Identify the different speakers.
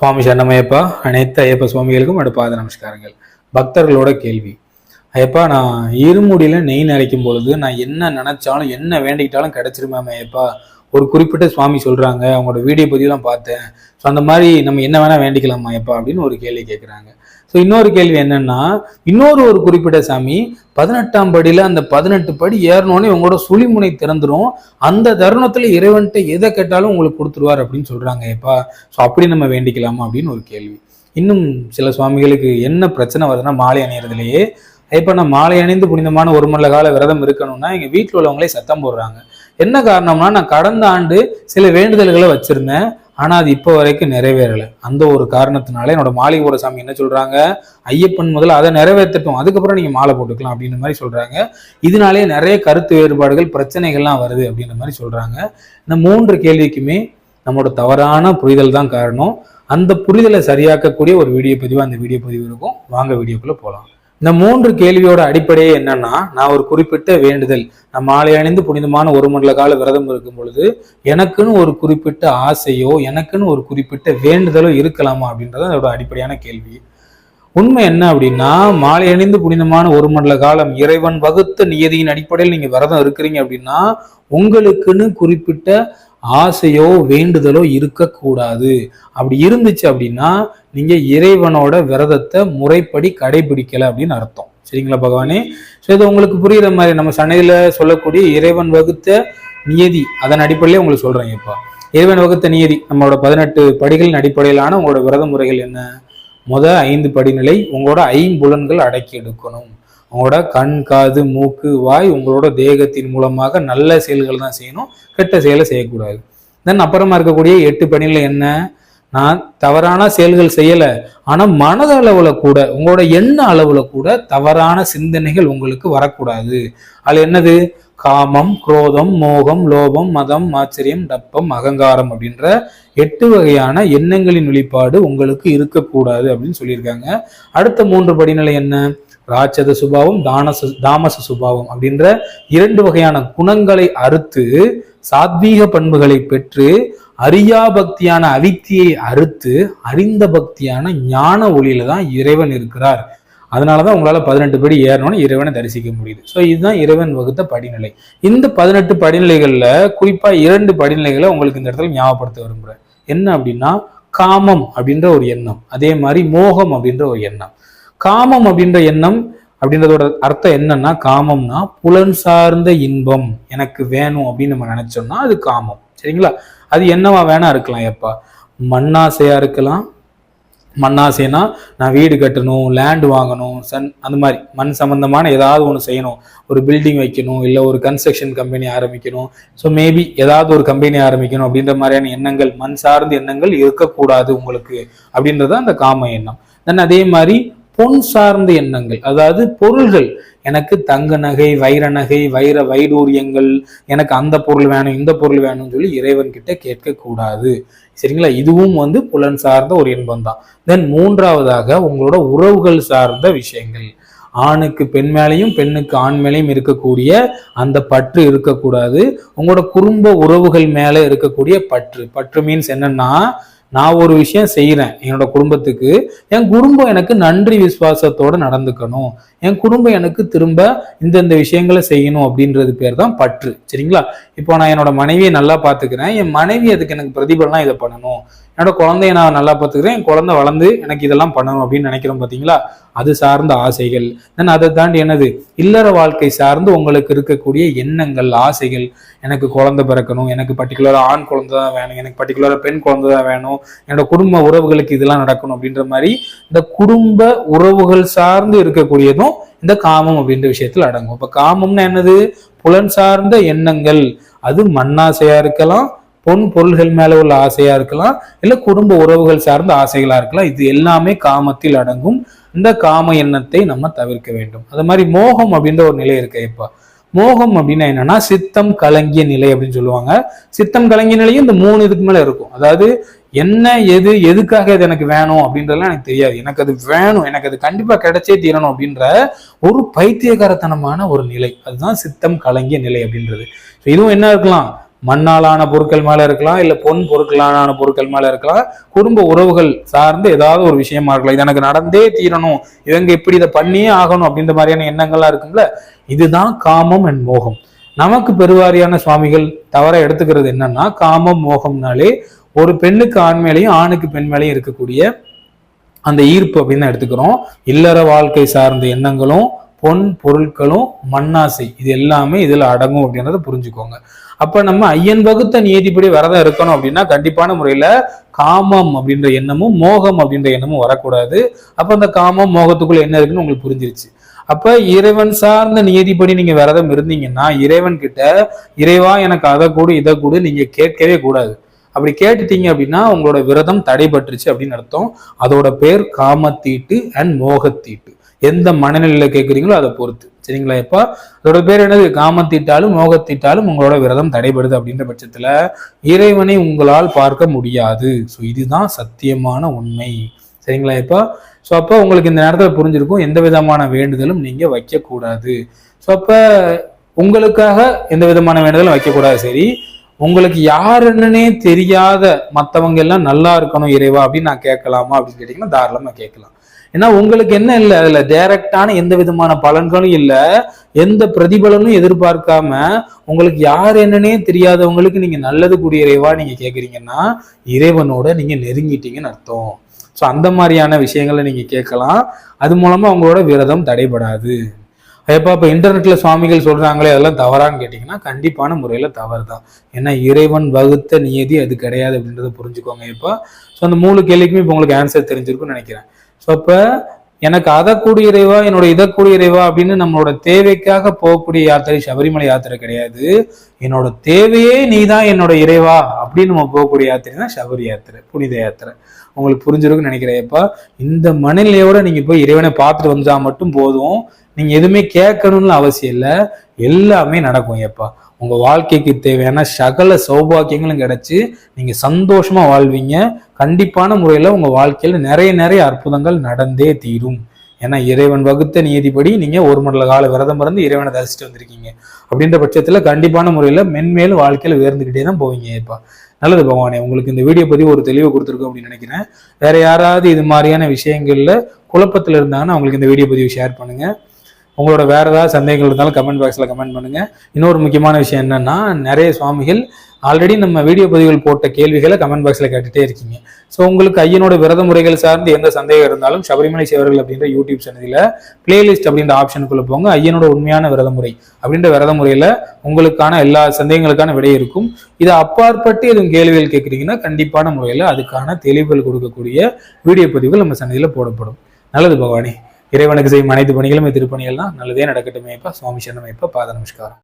Speaker 1: சுவாமி சரணமையப்பா அனைத்து ஐயப்ப சுவாமிகளுக்கும் அடுப்பாத நமஸ்காரங்கள். பக்தர்களோட கேள்வி. ஐயப்பா நான் இருமுடியில் நெய் நினைக்கும் பொழுது நான் என்ன நினைச்சாலும் என்ன வேண்டிக்கிட்டாலும் கிடைச்சிருமே ஐயப்பா. ஒரு குறிப்பிட்ட சுவாமி சொல்கிறாங்க அவங்களோட வீடியோ பதிவுலாம் பார்த்தேன். ஸோ அந்த மாதிரி நம்ம என்ன வேணால் வேண்டிக்கலாமா ஐயப்பா அப்படின்னு ஒரு கேள்வி கேட்குறாங்க ஸோ இன்னொரு கேள்வி என்னன்னா இன்னொரு ஒரு குறிப்பிட்ட சாமி பதினெட்டாம் படியில் அந்த பதினெட்டு படி ஏறினோடனே உங்களோட சுழிமுனை திறந்துடும் அந்த தருணத்தில் இறைவன்கிட்ட எதை கேட்டாலும் உங்களுக்கு கொடுத்துருவார் அப்படின்னு சொல்கிறாங்க ஏப்பா. ஸோ அப்படி நம்ம வேண்டிக்கலாமா அப்படின்னு ஒரு கேள்வி. இன்னும் சில சுவாமிகளுக்கு என்ன பிரச்சனை வருதுன்னா மாலை அணியறதுலயே. இப்போ நான் மாலை அணிந்து புனிதமான ஒரு மல்ல கால விரதம் இருக்கணும்னா எங்கள் வீட்டில் உள்ளவங்களே சத்தம் போடுறாங்க. என்ன காரணம்னா நான் கடந்த ஆண்டு சில வேண்டுதல்களை வச்சுருந்தேன். ஆனால் அது இப்போ வரைக்கும் நிறைவேறலை. அந்த ஒரு காரணத்தினால என்னோட மாளிகையோட சாமி என்ன சொல்கிறாங்க ஐயப்பன் முதல்ல அதை நிறைவேற்றட்டும். அதுக்கப்புறம் நீங்கள் மாலை போட்டுக்கலாம் அப்படின்ற மாதிரி சொல்கிறாங்க இதனாலே நிறைய கருத்து வேறுபாடுகள் பிரச்சனைகள்லாம் வருது அப்படின்ற மாதிரி சொல்கிறாங்க இந்த மூன்று கேள்விக்குமே நம்மளோட தவறான புரிதல் தான் காரணம். அந்த புரிதலை சரியாக்கக்கூடிய ஒரு வீடியோ பதிவு அந்த வீடியோ பதிவு இருக்கும். வாங்க வீடியோக்குள்ளே போகலாம் இந்த மூன்று கேள்வியோட அடிப்படையே என்னன்னா நான் ஒரு குறிப்பிட்ட வேண்டுதல். நான் மாலை அணிந்து புனிதமான ஒரு மண்டல கால விரதம் இருக்கும் பொழுது எனக்குன்னு ஒரு குறிப்பிட்ட ஆசையோ எனக்குன்னு ஒரு குறிப்பிட்ட வேண்டுதலோ இருக்கலாமா அப்படின்றது அதோட அடிப்படையான கேள்வி. உண்மை என்ன அப்படின்னா மாலை அணிந்து புனிதமான ஒரு மண்டல காலம் இறைவன் வகுத்த நியதியின் அடிப்படையில் நீங்க விரதம் இருக்கிறீங்க அப்படின்னா உங்களுக்குன்னு குறிப்பிட்ட ஆசையோ வேண்டுதலோ இருக்கக்கூடாது. அப்படி இருந்துச்சு அப்படின்னா நீங்க இறைவனோட விரதத்தை முறைப்படி கடைபிடிக்கல அப்படின்னு அர்த்தம். சரிங்களா பகவானே? ஸோ இது உங்களுக்கு புரியுற மாதிரி நம்ம சனையில சொல்லக்கூடிய இறைவன் வகுத்த நியதி அதன் அடிப்படையிலே உங்களுக்கு சொல்றேன் இப்போ. இறைவன் வகுத்த நியதி நம்மளோட பதினெட்டு படிகளின் அடிப்படையிலான உங்களோட விரத முறைகள் என்ன? முத ஐந்து படிநிலை உங்களோட ஐம்புலன்கள் அடக்கி எடுக்கணும். உங்களோட கண் காது மூக்கு வாய் உங்களோட தேகத்தின் மூலமாக நல்ல செயல்கள் தான் செய்யணும். கெட்ட செயலை செய்யக்கூடாது. தென் அப்புறமா இருக்கக்கூடிய எட்டு பணியில் என்ன? நான் தவறான செயல்கள் செய்யலை. ஆனால் மனத அளவில் கூட உங்களோட எண்ண அளவில் கூட தவறான சிந்தனைகள் உங்களுக்கு வரக்கூடாது. அது என்னது? காமம் குரோதம் மோகம் லோபம் மதம் ஆச்சரியம் டப்பம் அகங்காரம் அப்படின்ற எட்டு வகையான எண்ணங்களின் வெளிப்பாடு உங்களுக்கு இருக்கக்கூடாது அப்படின்னு சொல்லியிருக்காங்க. அடுத்த மூன்று படிநிலை என்ன? ராட்சத சுபாவம் தானச தாமச சுபாவம் அப்படின்ற இரண்டு வகையான குணங்களை அறுத்து சாத்வீக பண்புகளை பெற்று அரியா பக்தியான அவித்தியை அறுத்து அறிந்த பக்தியான ஞான ஒளியில தான் இறைவன் இருக்கிறார். அதனாலதான் உங்களால பதினெட்டு படி ஏறணும்னு இறைவனை தரிசிக்க முடியுது. ஸோ இதுதான் இறைவன் வகுத்த படிநிலை. இந்த பதினெட்டு படிநிலைகள்ல குறிப்பா இரண்டு படிநிலைகளை உங்களுக்கு இந்த இடத்துல ஞாபகப்படுத்த விரும்புறேன். என்ன அப்படின்னா காமம் அப்படின்ற ஒரு எண்ணம். அதே மாதிரி மோகம் அப்படின்ற ஒரு எண்ணம். காமம் அப்படின்ற எண்ணம் அப்படின்றதோட அர்த்தம் என்னன்னா காமம்னா புலன் சார்ந்த இன்பம் எனக்கு வேணும் அப்படின்னு நம்ம நினைச்சோம்னா அது காமம். சரிங்களா? அது என்னவா வேணா இருக்கலாம் எப்பா. மண்ணாசையா இருக்கலாம். மண்ணாசைனா நான் வீடு கட்டணும் லேண்ட் வாங்கணும் சன் அந்த மாதிரி மண் சம்பந்தமான ஏதாவது ஒன்று செய்யணும். ஒரு பில்டிங் வைக்கணும் இல்லை ஒரு கன்ஸ்ட்ரக்ஷன் கம்பெனி ஆரம்பிக்கணும். ஸோ மேபி ஏதாவது ஒரு கம்பெனி ஆரம்பிக்கணும் அப்படின்ற மாதிரியான எண்ணங்கள் மண் சார்ந்த எண்ணங்கள் இருக்கக்கூடாது உங்களுக்கு அப்படின்றது அந்த காம எண்ணம். தென் அதே மாதிரி பொன் சார்ந்த எண்ணங்கள் அதாவது பொருள்கள். எனக்கு தங்க நகை வைர நகை வைர வைடூரியங்கள் எனக்கு அந்த பொருள் வேணும் இந்த பொருள் வேணும்னு சொல்லி இறைவன் கிட்ட கேட்க கூடாது சரிங்களா? இதுவும் வந்து புலன் சார்ந்த ஒரு இன்பம் தான் தென் மூன்றாவதாக உங்களோட உறவுகள் சார்ந்த விஷயங்கள். ஆணுக்கு பெண் மேலையும் பெண்ணுக்கு ஆண் மேலையும் இருக்கக்கூடிய அந்த பற்று இருக்கக்கூடாது. உங்களோட குடும்ப உறவுகள் மேலே இருக்கக்கூடிய பற்று. பற்று மீன்ஸ் என்னன்னா நான் ஒரு விஷயம் செய்கிறேன் என்னோட குடும்பத்துக்கு. என் குடும்பம் எனக்கு நன்றி விசுவாசத்தோட நடந்துக்கணும். என் குடும்பம் எனக்கு திரும்ப இந்தந்த விஷயங்களை செய்யணும் அப்படின்றது பேர் தான் பற்று. சரிங்களா? இப்போ நான் என்னோட மனைவியை நல்லா பார்த்துக்கிறேன். என் மனைவி அதுக்கு எனக்கு பிரதிபலனா இதை பண்ணணும். என்னோட குழந்தைய நான் நல்லா பார்த்துக்கிறேன். என் குழந்தை வளர்ந்து எனக்கு இதெல்லாம் பண்ணணும் அப்படின்னு நினைக்கிறோம் பார்த்தீங்களா? அது சார்ந்த ஆசைகள். தென் அதை தாண்டி என்னது? இல்லற வாழ்க்கை சார்ந்து உங்களுக்கு இருக்கக்கூடிய எண்ணங்கள் ஆசைகள். எனக்கு குழந்தை பிறக்கணும். எனக்கு பர்டிகுலராக ஆண் குழந்தை தான் வேணும். எனக்கு பர்டிகுலராக பெண் குழந்தை தான் வேணும். என்னோட குடும்ப உறவுகளுக்கு இதெல்லாம் நடக்கணும் அப்படின்ற மாதிரி இந்த குடும்ப உறவுகள் சார்ந்து இருக்கக்கூடியதும் இந்த காமம் அப்படின்ற விஷயத்தில் அடங்கும். இப்போ காமம்னா என்னது? புலன் சார்ந்த எண்ணங்கள். அது மண்ணாசையா இருக்கலாம். பொன் பொருள்கள் மேல உள்ள ஆசையா இருக்கலாம் இல்ல குடும்ப உறவுகள் சார்ந்த ஆசைகளா இருக்கலாம் இது எல்லாமே காமத்தில் அடங்கும். இந்த காம எண்ணத்தை நம்ம தவிர்க்க வேண்டும். அது மாதிரி மோகம் அப்படின்ற ஒரு நிலை இருக்கு இப்ப மோகம் அப்படின்னா என்னன்னா சித்தம் கலங்கிய நிலை அப்படின்னு சொல்லுவாங்க. சித்தம் கலங்கிய நிலையும் இந்த மூணு இதுக்கு மேல இருக்கும். அதாவது என்ன எது எதுக்காக இது எனக்கு வேணும் அப்படின்றதுலாம் எனக்கு தெரியாது. எனக்கு அது வேணும் எனக்கு அது கண்டிப்பா கிடைச்சே தீரணும் அப்படின்ற ஒரு பைத்தியகாரத்தனமான ஒரு நிலை. அதுதான் சித்தம் கலங்கிய நிலை அப்படின்றது. இதுவும் என்ன இருக்கலாம்? மண்ணாலான பொருட்கள் மேல இருக்கலாம் இல்லை பொன் பொருட்களான பொருட்கள் மேலே இருக்கலாம். குடும்ப உறவுகள் சார்ந்து ஏதாவது ஒரு விஷயமா இருக்கலாம். இது எனக்கு நடந்தே தீரணும். இவங்க இப்படி இதை பண்ணியே ஆகணும் அப்படின்ற மாதிரியான எண்ணங்கள்லாம் இருக்கும்ல? இதுதான் காமம் அண்ட் மோகம். நமக்கு பெருவாரியான சுவாமிகள் தவற எடுத்துக்கிறது என்னன்னா காமம் மோகம்னாலே ஒரு பெண்ணுக்கு ஆண் மேலேயும் ஆணுக்கு பெண் மேலேயும் இருக்கக்கூடிய அந்த ஈர்ப்பு அப்படின்னு தான் எடுத்துக்கிறோம். இல்லற வாழ்க்கை சார்ந்த எண்ணங்களும் பொன் பொருட்களும் மண்ணாசை. இது எல்லாமே இதில் அடங்கும் அப்படின்றத புரிஞ்சுக்கோங்க. அப்போ நம்ம ஐயன் வகுத்த நியதிப்படி விரதம் இருக்கணும் அப்படின்னா கண்டிப்பான முறையில் காமம் அப்படின்ற எண்ணமும் மோகம் அப்படின்ற எண்ணமும் வரக்கூடாது. அப்போ அந்த காமம் மோகத்துக்குள்ள என்ன இருக்குன்னு உங்களுக்கு புரிஞ்சிருச்சு. அப்ப இறைவன் சார்ந்த நியதிப்படி நீங்க விரதம் இருந்தீங்கன்னா இறைவன் கிட்ட இறைவா எனக்கு அதை கூடு இதை கூடு நீங்க கேட்கவே கூடாது. அப்படி கேட்டுட்டீங்க அப்படின்னா உங்களோட விரதம் தடைபட்டுருச்சு அப்படின்னு அர்த்தம். அதோட பேர் காமத்தீட்டு அண்ட் மோகத்தீட்டு. எந்த மனநிலையில கேட்குறீங்களோ அதை பொறுத்து. சரிங்களா? இப்போ அதோட பேர் என்னது? காமத்திட்டாலும் மோகத்திட்டாலும் உங்களோட விரதம் தடைபடுது அப்படின்ற பட்சத்துல இறைவனை உங்களால் பார்க்க முடியாது. ஸோ இதுதான் சத்தியமான உண்மை. சரிங்களா இப்போ ஸோ அப்போ உங்களுக்கு இந்த நேரத்தில் புரிஞ்சிருக்கும் எந்த விதமான வேண்டுதலும் நீங்க வைக்கக்கூடாது. ஸோ அப்போ உங்களுக்காக எந்த விதமான வேண்டுதலும் வைக்கக்கூடாது. சரி உங்களுக்கு யாருன்னே தெரியாத மற்றவங்க எல்லாம் நல்லா இருக்கணும் இறைவா அப்படின்னு நான் கேட்கலாமா அப்படின்னு கேட்டீங்கன்னா தாராளமாக கேட்கலாம். ஏன்னா உங்களுக்கு என்ன இல்லை அதுல டைரக்டான எந்த விதமான பலன்களும் இல்லை. எந்த பிரதிபலனும் எதிர்பார்க்காம உங்களுக்கு யார் என்னன்னே தெரியாதவங்களுக்கு நீங்க நல்லது கூடிய இறைவா நீங்க கேட்குறீங்கன்னா இறைவனோட நீங்க நெருங்கிட்டீங்கன்னு அர்த்தம். ஸோ அந்த மாதிரியான விஷயங்களை நீங்க கேட்கலாம். அது மூலமா அவங்களோட விரதம் தடைபடாது. எப்போ இப்போ இன்டர்நெட்ல சுவாமிகள் சொல்றாங்களே அதெல்லாம் தவறான்னு கேட்டிங்கன்னா கண்டிப்பான முறையில் தவறு தான் ஏன்னா இறைவன் வகுத்த நியதி அது கிடையாது அப்படின்றத புரிஞ்சுக்கோங்க இப்போ ஸோ அந்த மூணு கேள்விக்குமே இப்போ உங்களுக்கு ஆன்சர் தெரிஞ்சிருக்கும்னு நினைக்கிறேன். அப்போ எனக்கு அதை கூடிய இறைவா என்னோட இதை கூடிய இறைவா அப்படின்னு நம்மளோட தேவைக்காக போகக்கூடிய யாத்திரை சபரிமலை யாத்திரை கிடையாது. என்னோட தேவையே நீ தான் என்னோட இறைவா அப்படின்னு நம்ம போகக்கூடிய யாத்திரை தான் சபரி யாத்திரை புனித யாத்திரை. உங்களுக்கு புரிஞ்சிருக்குன்னு நினைக்கிறேன் இப்போ இந்த மனநிலையோட நீங்க போய் இறைவனை பார்த்துட்டு வந்தா மட்டும் போதும். நீங்க எதுவுமே கேட்கணும்னு அவசியம் இல்லை. எல்லாமே நடக்கும் எப்பா உங்க வாழ்க்கைக்கு தேவையான சகல சௌபாக்கியங்களும் கிடைச்சி நீங்க சந்தோஷமா வாழ்வீங்க. கண்டிப்பான முறையில உங்க வாழ்க்கையில நிறைய நிறைய அற்புதங்கள் நடந்தே தீரும். ஏன்னா இறைவன் வகுத்த நியதிப்படி நீங்க ஒரு மண்டல கால விரதம் இருந்து இறைவனை தரிசிட்டு வந்திருக்கீங்க. அப்படின்ற பட்சத்துல கண்டிப்பான முறையில மென்மேலும் வாழ்க்கையில உயர்ந்துகிட்டே தான் போவீங்க இப்ப நல்லது பகவானே உங்களுக்கு இந்த வீடியோ பதிவு ஒரு தெளிவு கொடுத்துருக்கோம் அப்படின்னு நினைக்கிறேன். வேற யாராவது இது மாதிரியான விஷயங்கள்ல குழப்பத்துல இருந்தாங்கன்னா அவங்களுக்கு இந்த வீடியோ பதிவு ஷேர் பண்ணுங்க. உங்களோட வேற ஏதாவது சந்தேகங்கள் இருந்தாலும் கமெண்ட் பாக்ஸில் கமெண்ட் பண்ணுங்க. இன்னொரு முக்கியமான விஷயம் என்னன்னா நிறைய சுவாமிகள் ஆல்ரெடி நம்ம வீடியோ பதிவுகள் போட்ட கேள்விகளை கமெண்ட் பாக்ஸில் கேட்டுட்டே இருக்கீங்க. ஸோ உங்களுக்கு ஐயனோட விரத முறைகள் சார்ந்து எந்த சந்தேகம் இருந்தாலும் சபரிமலை சேவர்கள் அப்படின்ற யூடியூப் சேனலில் பிளேலிஸ்ட் அப்படின்ற ஆப்ஷனுக்குள்ள போங்க. ஐயனோட உண்மையான விரத முறை அப்படின்ற விரத முறையில் உங்களுக்கான எல்லா சந்தேகங்களுக்கான விடை இருக்கும். இதை அப்பாற்பட்டு எதுவும் கேள்விகள் கேட்குறீங்கன்னா கண்டிப்பான முறையில் அதுக்கான தெளிவுகள் கொடுக்கக்கூடிய வீடியோ பதிவுகள் நம்ம சன்னதியில் போடப்படும். நல்லது பவானி இறைவனுக்கு செய்யும் அனைத்து பணிகளும் திருப்பணிகள்லாம் நல்லதே நடக்கட்டுமே இப்போ சுவாமி சரணமைப்பா. பாத நமஸ்காரம்.